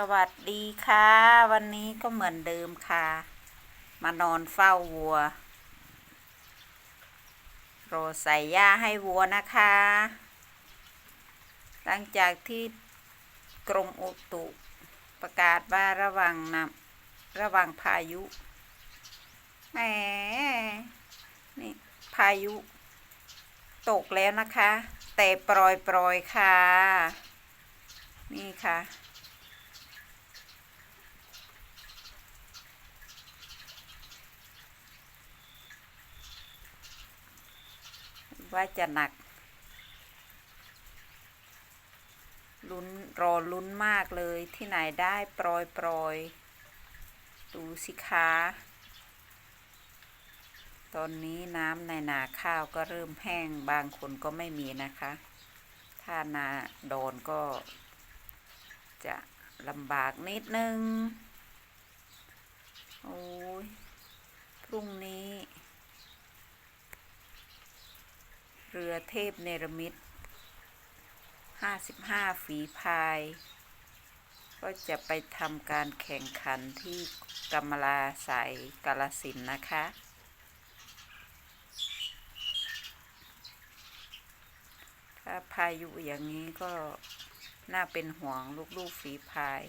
สวัสดีค่ะ วันนี้ก็เหมือนเดิมค่ะ มานอนเฝ้าวัว โรใส่หญ้าให้วัวนะคะ หลังจากที่กรมอุตุประกาศว่าระวังนำระวังพายุแหมนี่พายุ ตกแล้วนะคะ แต่ปรอยปรอยๆค่ะ นี่ค่ะ ว่าจะหนัก ลุ้นรอลุ้นมากเลยที่ไหนได้ปรอยปรอยดูสิคะตอนนี้น้ำในนาข้าวก็เริ่มแห้งบางคนก็ไม่มีนะคะ ถ้านาโดนก็ จะลำบากนิดนึง โอ้ย พรุ่งนี้ เรือเทพเนรมิตห้าสิบห้าฝีพาย ก็จะไปทำการแข่งขันที่กำมะลาใสยกาลสินนะคะ ถ้าพายุอย่างนี้ก็น่าเป็นห่วงลูกๆฝีพาย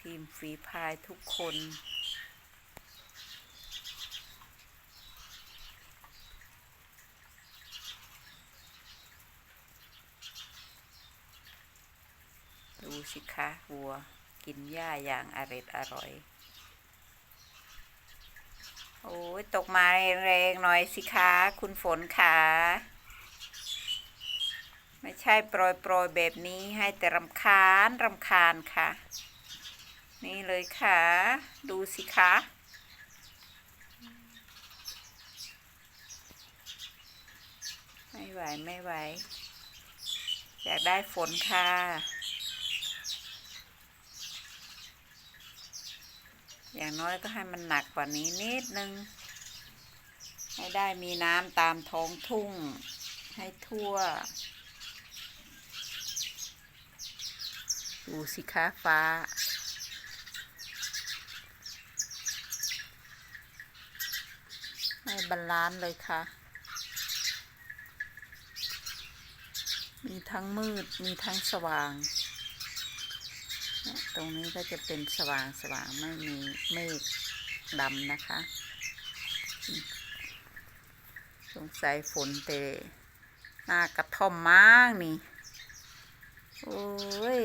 ทีมฝีพายทุกคน สิคะวัว กินหญ้าอย่างอร็ดอร่อย โอ้ยตกมาแรงๆหน่อยสิคะคุณฝนค่ะไม่ใช่โปรยโปรยแบบนี้ให้แต่รำคาญรำคาญค่ะ นี่เลยค่ะ ดูสิคะไม่ไหว ไม่ไหว อยากได้ฝนค่ะ อย่างน้อยก็ให้มันหนักกว่านี้นิดนึง ให้ได้มีน้ำตามท้องทุ่ง ให้ทั่ว ดูสิคะฟ้า ให้บาลานซ์เลยค่ะ มีทั้งมืดมีทั้งสว่าง ตรงนี้ก็จะเป็นสว่างสว่างไม่มีเมฆดำนะคะ สงสัยฝนเตหน้ากระท่อมมากนี่ โอ้ย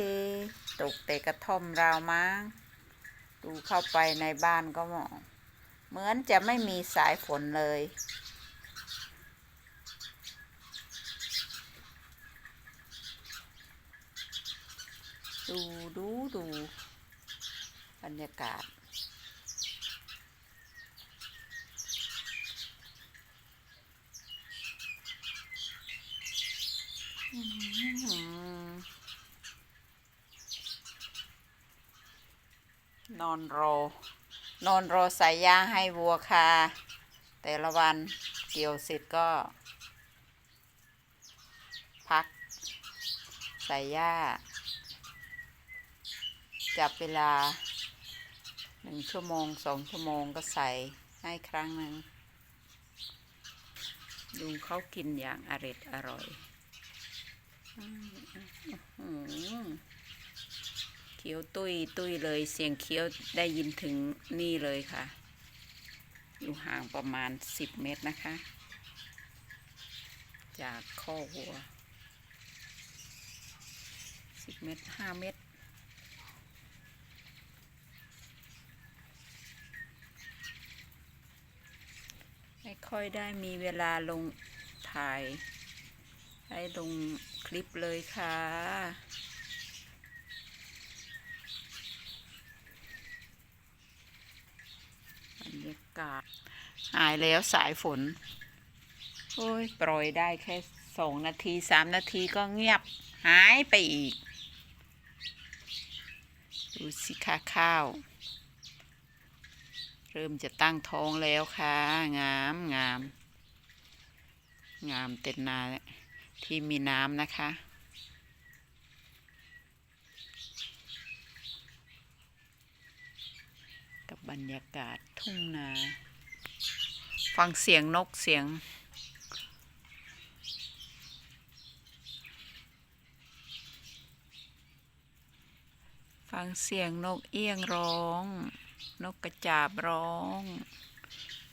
ตกแต่กระท่อมราวมั้งดูเข้าไปในบ้านก็มองเหมือนจะไม่มีสายฝนเลย ดูดูดูบรรยากาศอื้อนอนรอนอนรอใส่ยาให้วัวค่ะแต่ละวันเกี่ยวเสร็จก็ พัก ใส่หญ้า จับเวลาหนึ่งชั่วโมงสองชั่วโมงก็ใส่ให้ครั้งหนึ่งดูเขากินอย่างอร็ดอร่อยเคี้ยวตุ้ยตุ้ยเลยเสียงเคี้ยวได้ยินถึงนี่เลยค่ะ อยู่ห่างประมาณสิบเมตรนะคะ จากข้อวัวสิบเมตรห้าเมตร ค่อยได้มีเวลาลงถ่ายให้ลงคลิปเลยค่ะ บรรยากาศ หายแล้วสายฝน โอ้ย ปล่อยได้แค่สองนาทีสามนาทีก็เงียบ หายไปอีก ดูสิค่ะข้าว เริ่มจะตั้งท้องแล้วค่ะ งามงาม งามเต็มนาที่มีน้ำนะคะ กับบรรยากาศทุ่งนา ฟังเสียงนกเสียงฟังเสียงนกเอี้ยงร้อง นกกระจาบร้อง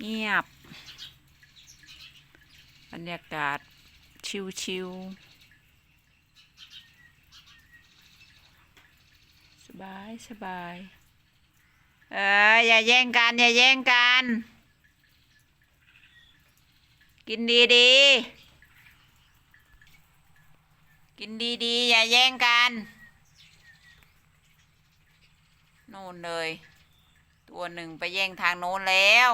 เงียบ บรรยากาศชิวๆ สบายสบายเอออย่าแย่งกัน อย่าแย่งกัน กินดีๆกินดีๆอย่าแย่งกันโน่นเลย ตัวหนึ่งไปแย่งทางโน้นแล้ว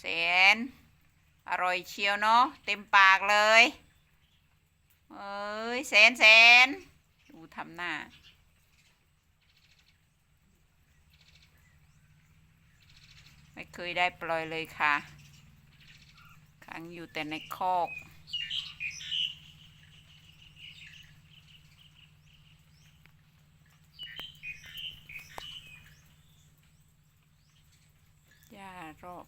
แสน อร่อยเชียวเนาะ เต็มปากเลย เอ้ยแสนแสนดูทำหน้าไม่เคยได้ปล่อยเลยค่ะ ขังอยู่แต่ในคอกหญ้ารอบ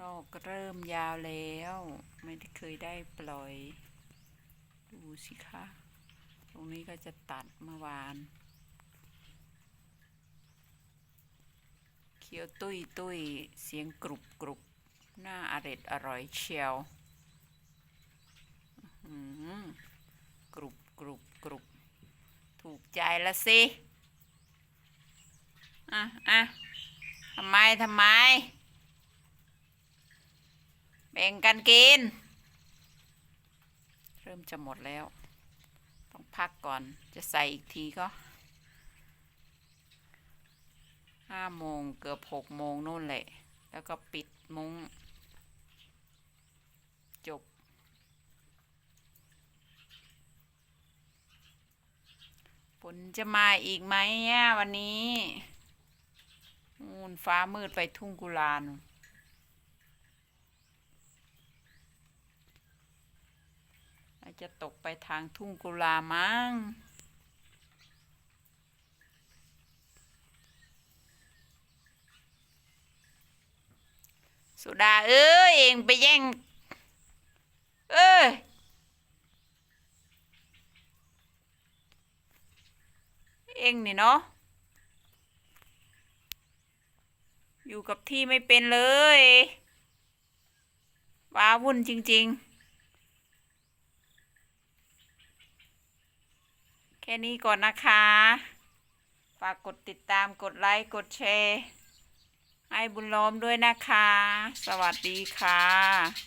นอกเริ่มยาวแล้ว ไม่ได้เคยได้ปล่อย ดูสิคะ ตรงนี้ก็จะตัดเมื่อวานเคี้ยวตุ้ยตุ้ยเสียงกรุบกรุบ น้าอร็ดอร่อยเชียวกรุบกรุบกรุบถูกใจละสิ อะอะทำไม ทำไม แบ่งกันกิน เริ่มจะหมดแล้ว ต้องพักก่อน จะใส่อีกทีก็ห้าโมงเกือบหกโมงนู่นแหละ แล้วก็ปิดมุง้ง จบ ฝนจะมาอีกไหมอะวันนี้นูนฟ้ามืดไปทุ่งกุลานู่นอาจจะตกไปทางทุ่งกุลามั้งสุดาเอ้ยเองไปแย่ง เอ้ยเองนี่เนาะอยู่กับที่ไม่เป็นเลยว้าวุ่นจริง ๆ แค่นี้ก่อนนะคะ ฝากกดติดตามกดไลค์กดแชร์ ให้บุญล้อมด้วยนะคะ สวัสดีค่ะ